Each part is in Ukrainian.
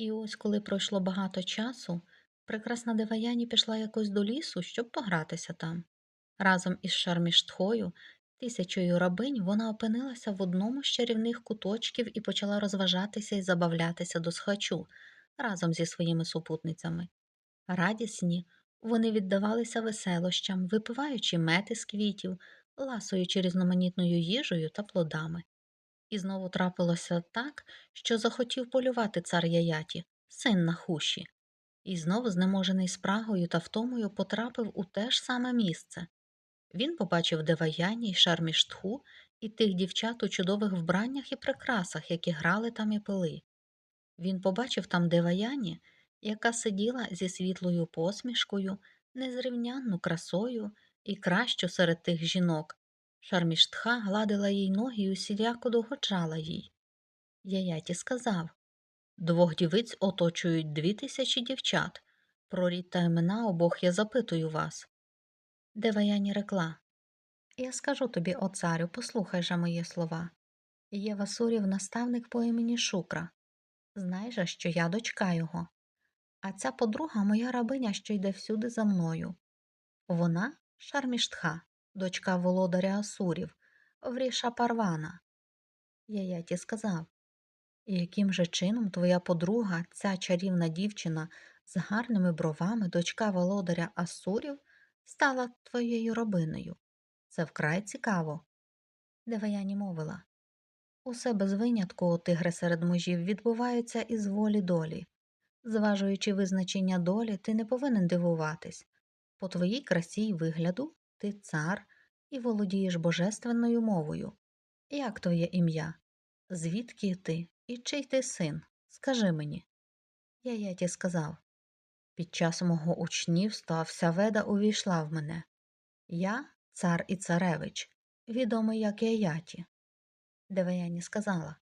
І ось, коли пройшло багато часу, прекрасна Деваяні пішла якось до лісу, щоб погратися там. Разом із Шарміштхою, тисячою рабинь, вона опинилася в одному з чарівних куточків і почала розважатися і забавлятися до схачу разом зі своїми супутницями. Радісні, вони віддавалися веселощам, випиваючи мети з квітів, ласуючи різноманітною їжею та плодами. І знову трапилося так, що захотів полювати цар Яяті, син Нахуші, і знову, знеможений спрагою та втомою, потрапив у те ж саме місце. Він побачив Деваяні й Шарміштху і тих дівчат у чудових вбраннях і прикрасах, які грали там і пили. Він побачив там Деваяні, яка сиділа зі світлою посмішкою, незрівнянну красою і кращу серед тих жінок. Шарміштха гладила їй ноги і усіляко догоджала їй. Яяті сказав Двох дівиць оточують дві тисячі дівчат. Про та імена обох я запитую вас. Деваяні рекла Я скажу тобі, о царю, послухай же мої слова. Є Васурів наставник по імені Шукра. Знай же, що я дочка його. А ця подруга моя рабиня, що йде всюди за мною. Вона Шарміштха, дочка володаря Асурів, Вріша Парвана. Яяті сказав яким же чином твоя подруга, ця чарівна дівчина з гарними бровами, дочка володаря Асурів, стала твоєю робиною? Це вкрай цікаво. Деваяні мовила Усе без винятку, о тигре серед мужів, відбувається із волі долі. Зважуючи визначення долі, ти не повинен дивуватись. По твоїй красі й вигляду ти цар і володієш божественною мовою. Як твоє ім'я? Звідки ти і чий ти син? Скажи мені. Яяті сказав під час мого учнівства вся веда увійшла в мене. Я цар і царевич, відомий як Яяті. Деваяні сказала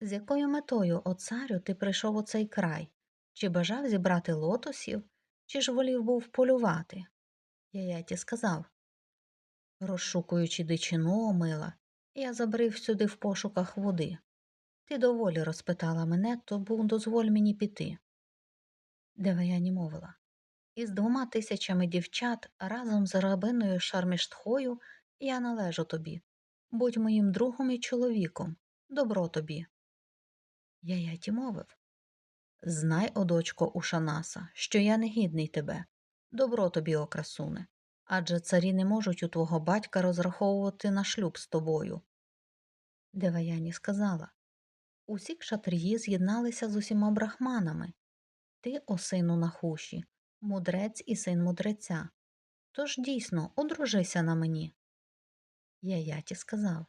З якою метою, о царю, ти прийшов у цей край? Чи бажав зібрати лотосів, чи ж волів був полювати? Яяті сказав Розшукуючи дичину омила, я забрив сюди в пошуках води. Ти доволі розпитала мене, то був дозволь мені піти. Деваяні мовила. Із двома тисячами дівчат разом з рабиною Шарміштхою я належу тобі. Будь моїм другом і чоловіком. Добро тобі. Яяті мовив Знай, о дочко Ушанаса, що я не гідний тебе. Добро тобі, о красуне. Адже царі не можуть у твого батька розраховувати на шлюб з тобою. Деваяні сказала Усі кшатрії з'єдналися з усіма брахманами. Ти, о сину Нахуші, мудрець і син мудреця. Тож дійсно одружися на мені. Яяті сказав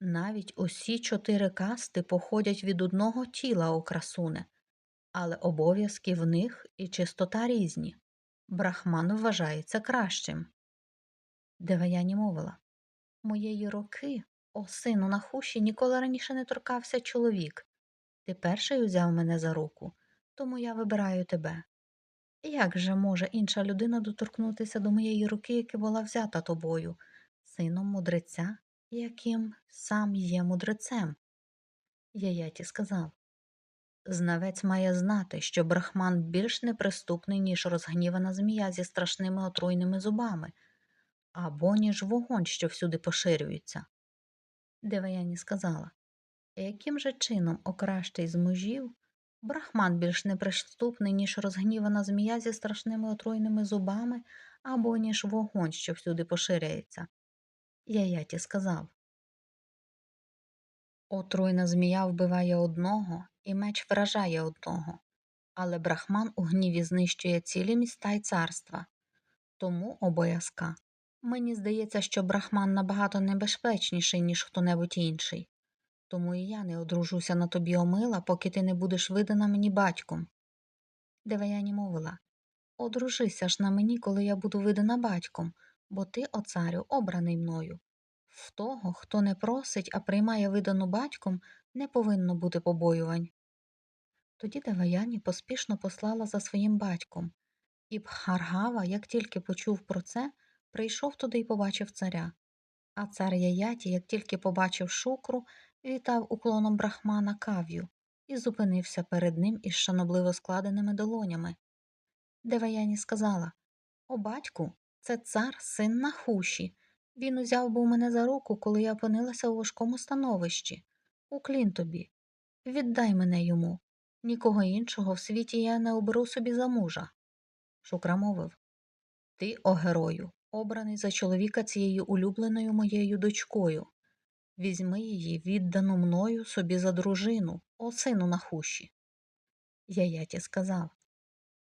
навіть усі чотири касти походять від одного тіла, о красуне, але обов'язки в них і чистота різні. Брахман вважається кращим. Деваяні мовила Моєї роки, о сину на хуші, ніколи раніше не торкався чоловік. Ти перший узяв мене за руку, тому я вибираю тебе. Як же може інша людина доторкнутися до моєї руки, яка була взята тобою, сином мудреця, яким сам є мудрецем? Яяті сказав Знавець має знати, що брахман більш неприступний, ніж розгнівана змія зі страшними отруйними зубами, або ніж вогонь, що всюди поширюється. Деваяні сказала, яким же чином окращий з мужів брахман більш неприступний, ніж розгнівана змія зі страшними отруйними зубами, або ніж вогонь, що всюди поширяється? Яяті сказав Отруйна змія вбиває одного, і меч вражає одного, але брахман у гніві знищує цілі міста й царства. Тому, обов'язка, мені здається, що брахман набагато небезпечніший, ніж хто небудь інший. Тому і я не одружуся на тобі омила, поки ти не будеш видана мені батьком. Деваяні мовила Одружися ж на мені, коли я буду видана батьком, бо ти, о царю, обраний мною. В того, хто не просить, а приймає видану батьком, не повинно бути побоювань. Тоді Деваяні поспішно послала за своїм батьком, і Бхаргава, як тільки почув про це, прийшов туди і побачив царя. А цар Яяті, як тільки побачив шукру, вітав уклоном брахмана кав'ю, і зупинився перед ним із шанобливо складеними долонями. Деваяні сказала О, батьку, це цар, син Нахуші. Він узяв був мене за руку, коли я опинилася у важкому становищі. Уклін тобі. Віддай мене йому. Нікого іншого в світі я не оберу собі за мужа. Шукра мовив Ти, о герою, обраний за чоловіка цією улюбленою моєю дочкою. Візьми її, віддану мною собі за дружину, о сину Нахуші. Яяті сказав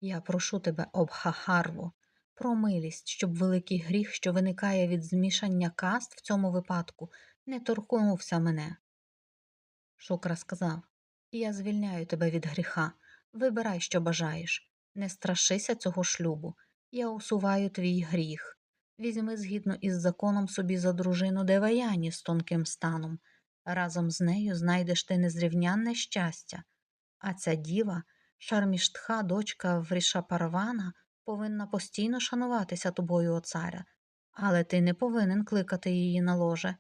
Я прошу тебе, Обхахарво, про милість, щоб великий гріх, що виникає від змішання каст в цьому випадку, не торкнувся мене. Шукра сказав Я звільняю тебе від гріха. Вибирай, що бажаєш. Не страшися цього шлюбу. Я усуваю твій гріх. Візьми згідно із законом собі за дружину Деваяні з тонким станом. Разом з нею знайдеш ти незрівнянне щастя. А ця діва, Шарміштха, дочка Врішапарвана, повинна постійно шануватися тобою, о царя, але ти не повинен кликати її на ложе.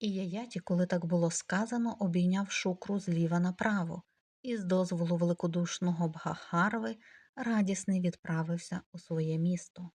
І Яяті, коли так було сказано, обійняв шукру зліва направо, і з дозволу великодушного Бхахарви радісний відправився у своє місто.